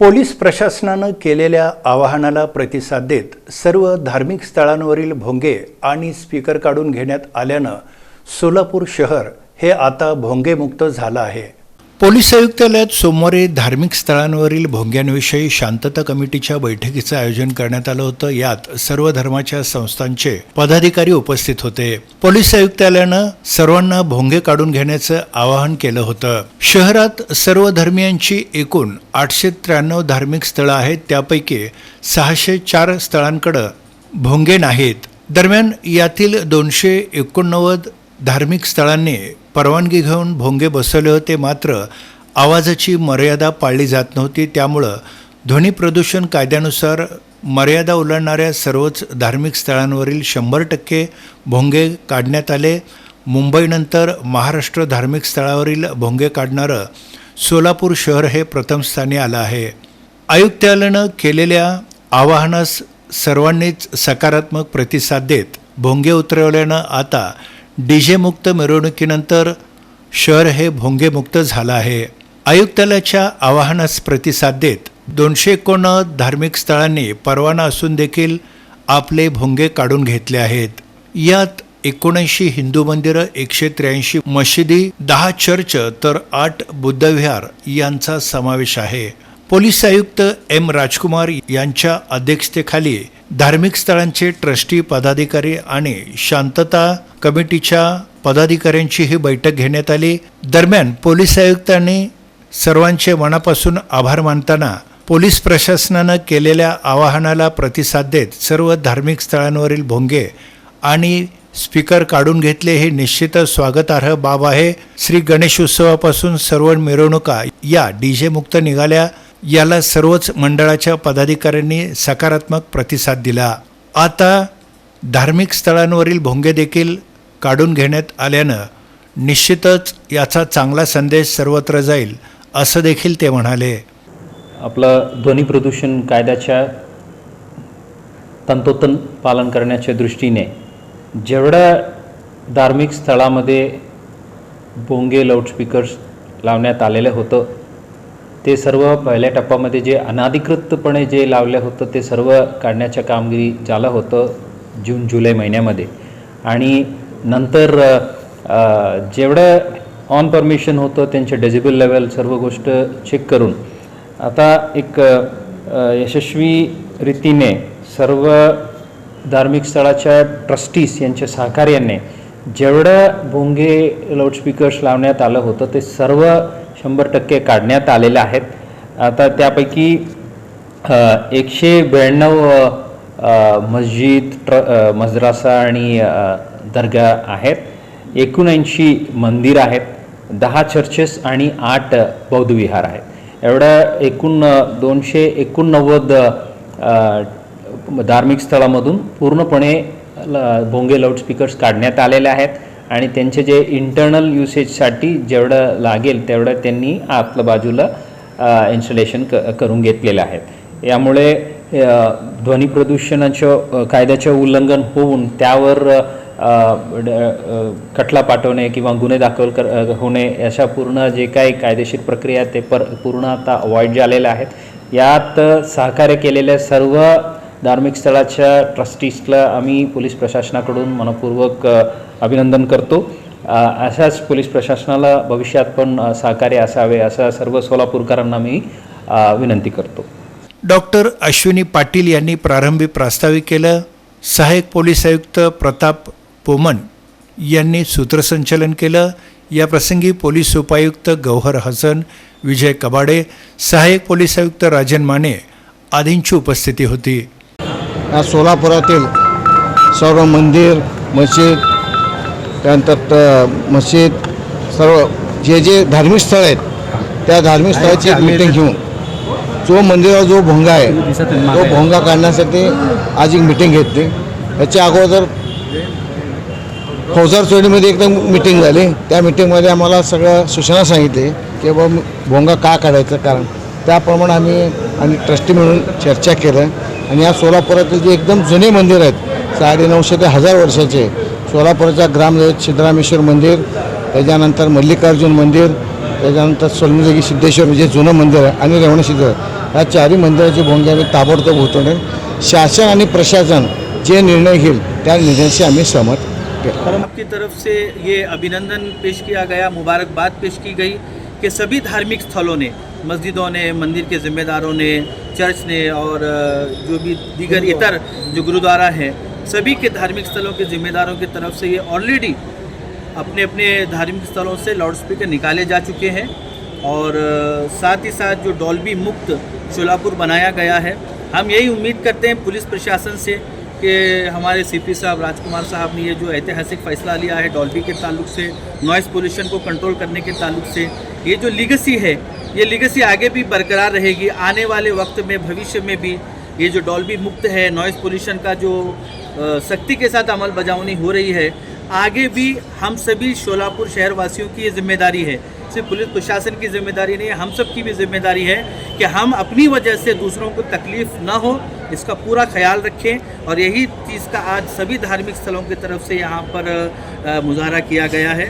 Police प्रशासनानं केलेल्या आवाहनाला प्रतिसाद देत सर्व धार्मिक स्थळांवरील भोंगे आणि स्पीकर काढून घेण्यात आल्यानं सोलापूर शहर हे आता भोंगेमुक्त झालं आहे. पोलीस आयुक्तालयात सोमवारी धार्मिक स्थळांवरील भोंग्यांविषयी शांतता कमिटीच्या बैठकीचं आयोजन करण्यात आलं होतं. यात सर्व धर्माच्या संस्थांचे पदाधिकारी उपस्थित होते. पोलीस आयुक्तालयानं सर्वांना भोंगे काढून घेण्याचं आवाहन केलं होतं. शहरात सर्व धर्मियांची एकूण आठशे त्र्याण्णव धार्मिक स्थळं आहेत. त्यापैकी सहाशे चार स्थळांकडं भोंगे नाहीत. दरम्यान यातील दोनशे एकोणनव्वद धार्मिक स्थळांनी परवानगी घेऊन भोंगे बसवले होते मात्र आवाजाची मर्यादा पाळली जात नव्हती. त्यामुळं ध्वनी प्रदूषण कायद्यानुसार मर्यादा ओलांडणाऱ्या सर्वच धार्मिक स्थळांवरील शंभर टक्के भोंगे काढण्यात आले. मुंबईनंतर महाराष्ट्र धार्मिक स्थळावरील भोंगे काढणारं सोलापूर शहर हे प्रथम स्थानी आलं आहे. आयुक्तालयानं केलेल्या आवाहनास सर्वांनीच सकारात्मक प्रतिसाद देत भोंगे उतरवल्यानं आता डीजेमुक्त मिरवणुकीनंतर शहर हे भोंगेमुक्त झालं आहे. आयुक्तालयाच्या आवाहनास प्रतिसाद देत दोनशे एकोणनव्वद धार्मिक स्थळांनी परवाना असून देखील आपले भोंगे काढून घेतले आहेत. यात एकोणऐंशी हिंदू मंदिरं एकशे त्र्याऐंशी मशिदी दहा चर्च तर आठ बुद्धविहार यांचा समावेश आहे. पोलीस आयुक्त एम राजकुमार यांच्या अध्यक्षतेखाली धार्मिक स्थळांचे ट्रस्टी पदाधिकारी आणि शांतता कमिटीच्या पदाधिकाऱ्यांची ही बैठक घेण्यात आली. दरम्यान पोलीस आयुक्तांनी सर्वांचे मनापासून आभार मानताना पोलीस प्रशासनानं केलेल्या आवाहनाला प्रतिसाद देत सर्व धार्मिक स्थळांवरील भोंगे आणि स्पीकर काढून घेतले हे निश्चितच स्वागतार्ह बाब आहे. श्री गणेश उत्सवापासून सर्व मिरवणुका या डीजे मुक्त निघाल्या. याला सर्वच मंडळाच्या पदाधिकाऱ्यांनी सकारात्मक प्रतिसाद दिला. आता धार्मिक स्थळांवरील भोंगे देखील काढून घेण्यात आल्यानं निश्चितच याचा चांगला संदेश सर्वत्र जाईल असं देखील ते म्हणाले. आपलं ध्वनी प्रदूषण कायद्याच्या तंतोतंत पालन करण्याच्या दृष्टीने जेवढ्या धार्मिक स्थळामध्ये भोंगे लाऊडस्पीकर्स लावण्यात आलेलं होतं ते सर्व पहिल्या टप्प्यामध्ये जे अनाधिकृतपणे जे लावलं होतं ते सर्व काढण्याच्या कामगिरी झालं होतं जून जुलै महिन्यामध्ये. आणि नंतर जेवढं ऑन परमिशन होतं त्यांचे डेजिबल लेवल सर्व गोष्ट चेक करून. आता एक यशस्वी रीतीने सर्व धार्मिक स्थळाच्या ट्रस्टीज यांच्या सहकार्याने जेवढं भोंगे लाऊडस्पीकर्स लावण्यात आलं होतं ते सर्व शंभर टक्के काढण्यात आलेले आहेत. आता त्यापैकी एकशे ब्याण्णव मस्जिद ट्र मजरासा आणि दर्गा आहेत. एकोणऐंशी मंदिर आहेत. दहा चर्चेस आणि आठ बौद्ध विहार आहेत. एवढ्या एकूण दोनशे एकोणनव्वद धार्मिक स्थळामधून पूर्णपणे ल- भोंगे लाऊडस्पीकर्स काढण्यात आलेले आहेत. आणि त्यांचे जे इंटरनल युसेजसाठी जेवढं लागेल तेवढं त्यांनी आतल्या बाजूला इन्स्टॉलेशन क करून घेतलेलं आहेत यामुळे ध्वनी प्रदूषणाचं कायद्याचं उल्लंघन होऊन त्यावर ड- खटला पाठवणे किंवा गुन्हे दाखल कर होणे अशा पूर्ण जे काही कायदेशीर प्रक्रिया ते पर पूर्ण आता अवॉइड झालेल्या आहेत. यात सहकार्य केलेल्या सर्व धार्मिक स्थळाच्या ट्रस्टीजला आम्ही पोलीस प्रशासनाकडून मनपूर्वक अभिनंदन करतो. अशाच पोलीस प्रशासनाला भविष्यात पण सहकार्य असावे असं सर्व सोलापूरकरांना मी विनंती करतो. डॉक्टर अश्विनी पाटील यांनी प्रारंभी प्रास्ताविक केलं. सहाय्यक पोलीस आयुक्त प्रताप पोमन यांनी सूत्रसंचलन केलं. या प्रसंगी पोलीस उपायुक्त गौहर हसन विजय कबाडे सहाय्यक पोलीस आयुक्त राजन माने आदींची उपस्थिती होती. या सोलापुरातील सर्व मंदिर मशीद त्यानंतर त- मशीद सर्व जे जे धार्मिक स्थळ आहेत त्या धार्मिक स्थळाची एक मिटिंग घेऊन जो मंदिरावर जो भोंगा आहे तो भोंगा काढण्यासाठी आज एक मिटिंग घेतली. याच्या अगोदर फौजार चोरीमध्ये एकदा मिटिंग झाली. त्या मिटिंगमध्ये आम्हाला सगळं सूचना सांगितली की बाबा भोंगा का काढायचं कारण त्याप्रमाणे आम्ही आणि ट्रस्टी मिळून चर्चा केलं. आणि या सोलापुरातले जे एकदम जुने मंदिर आहेत साडेनऊशे ते हजार वर्षाचे सोलापूरच्या ग्रामदेवत सिद्धरामेश्वर मंदिर त्याच्यानंतर मल्लिकार्जुन मंदिर त्याच्यानंतर सोलमजगी सिद्धेश्वर जे जुनं मंदिर आहे आणि रेवण सिद्ध या चारही मंदिराचे भूमिका आम्ही ताबडतोब उठवणे शासन आणि प्रशासन जे निर्णय घेईल त्या निर्णयाशी आम्ही सहमत आपकी तरफ से ये अभिनंदन पेश किया गया मुबारकबाद पेश की गई कि सभी धार्मिक स्थलों ने मस्जिदों ने, मंदिर के ज़िम्मेदारों ने, चर्च ने और जो भी दीगर इतर जो गुरुद्वारा हैं, सभी के धार्मिक स्थलों के ज़िम्मेदारों की तरफ़ से ये ऑलरेडी अपने अपने धार्मिक स्थलों से लाउड स्पीकर निकाले जा चुके हैं और साथ ही साथ जो डॉल्बी मुक्त शोलापुर बनाया गया है, हम यही उम्मीद करते हैं पुलिस प्रशासन से कि हमारे सीपी साहब, राजकुमार साहब ने ये जो ऐतिहासिक फैसला लिया है डॉल्बी के ताल्लुक से नॉइस पोल्यूशन को कंट्रोल करने के ताल्लुक से ये जो लीगसी है, ये लीगसी आगे भी बरकरार रहेगी, आने वाले वक्त में, भविष्य में भी। ये जो डॉल्बी मुक्त है नॉइस पोल्यूशन का जो सख्ती के साथ अमल बजावनी हो रही है, आगे भी हम सभी शोलापुर शहरवासियों की ये ज़िम्मेदारी है। सिर्फ़ पुलिस प्रशासन की ज़िम्मेदारी नहीं है, हम सब की भी ज़िम्मेदारी है कि हम अपनी वजह से दूसरों को तकलीफ़ ना हो, इसका पूरा ख्याल रखें और यही चीज़ का आज सभी धार्मिक स्थलों की तरफ़ से यहाँ पर मुजाहरा किया गया है।